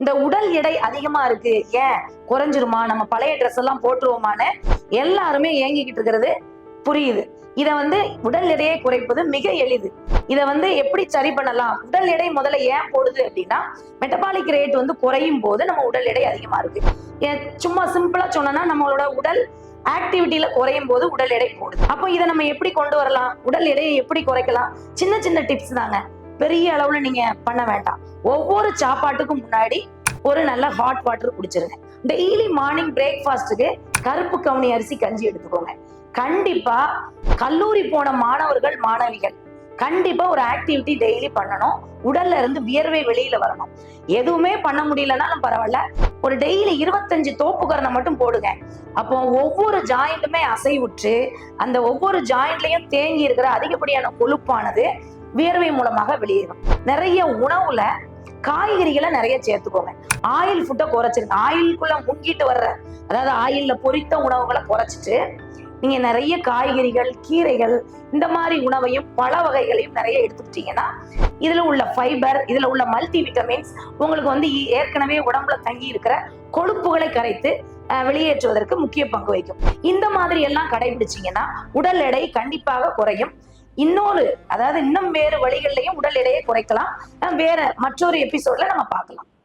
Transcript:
இந்த உடல் எடை அதிகமா இருக்கு. ஏன்? குறைஞ்சிருமா? நம்ம பழைய ட்ரெஸ் எல்லாம் போட்டுருவோமான்னு எல்லாருமே ஏங்கிக்கிட்டு இருக்கிறது புரியுது. இதை வந்து உடல் எடையை குறைப்பது மிக எளிது. இதை வந்து எப்படி சரி பண்ணலாம்? உடல் எடை முதல்ல ஏன் போடுது அப்படின்னா மெட்டபாலிக் ரேட் வந்து குறையும் போது நம்ம உடல் எடை அதிகமா இருக்கு. ஏன்? சும்மா சிம்பிளா சொன்னோம்னா நம்மளோட உடல் ஆக்டிவிட்டியில குறையும் போது உடல் எடை போடுது. அப்போ இதை நம்ம எப்படி கொண்டு வரலாம்? உடல் எடையை எப்படி குறைக்கலாம்? சின்ன சின்ன டிப்ஸ் தாங்க. பெரிய அளவுல நீங்க பண்ண வேண்டாம். ஒவ்வொரு சாப்பாட்டுக்கும் முன்னாடி ஒரு நல்ல ஹாட் வாட்டர் குடிச்சிருங்க. டெய்லி மார்னிங் பிரேக்ஃபாஸ்ட்டுக்கு கருப்பு கவுனி அரிசி கஞ்சி எடுத்துக்கோங்க. கண்டிப்பா கல்லூரி போன மாணவர்கள் மாணவிகள் கண்டிப்பா ஒரு ஆக்டிவிட்டி டெய்லி பண்ணணும். உடல்ல இருந்து வியர்வை வெளியில வரணும். எதுவுமே பண்ண முடியலனாலும் பரவாயில்ல. ஒரு டெய்லி இருபத்தஞ்சு தோப்புக்கரணை மட்டும் போடுங்க. அப்போ ஒவ்வொரு ஜாயிண்ட்டுமே அசைவுற்று அந்த ஒவ்வொரு ஜாயிண்ட்லயும் தேங்கி இருக்கிற அதிகப்படியான கொழுப்பானது வியர்வை மூலமாக வெளியேறும். நிறைய உணவுல காய்கறிகளை நிறைய சேர்த்துக்கோங்க. ஆயில் ஃபுட்டை குறைச்சிருங்க ஆயிலுக்குள்ள முங்கிட்டு வர்ற அதாவது ஆயில்ல பொரித்த உணவுகளை குறைச்சிட்டு நீங்க நிறைய காய்கறிகள் கீரைகள் இந்த மாதிரி உணவையும் பழ வகைகளையும் நிறைய எடுத்துக்கிட்டீங்கன்னா இதுல உள்ள ஃபைபர் இதுல உள்ள மல்டி விட்டமின்ஸ் உங்களுக்கு வந்து ஏற்கனவே உடம்புல தங்கி இருக்கிற கொழுப்புகளை கரைத்து அஹ், வெளியேற்றுவதற்கு முக்கிய பங்கு வகிக்கும். இந்த மாதிரி எல்லாம் கடைபிடிச்சீங்கன்னா உடல் எடை கண்டிப்பாக குறையும். இன்னொரு அதாவது இன்னும் வேறு வழிகள்லையும் உடல் எடையை குறைக்கலாம். வேற மற்றொரு எபிசோட்ல நம்ம பார்க்கலாம்.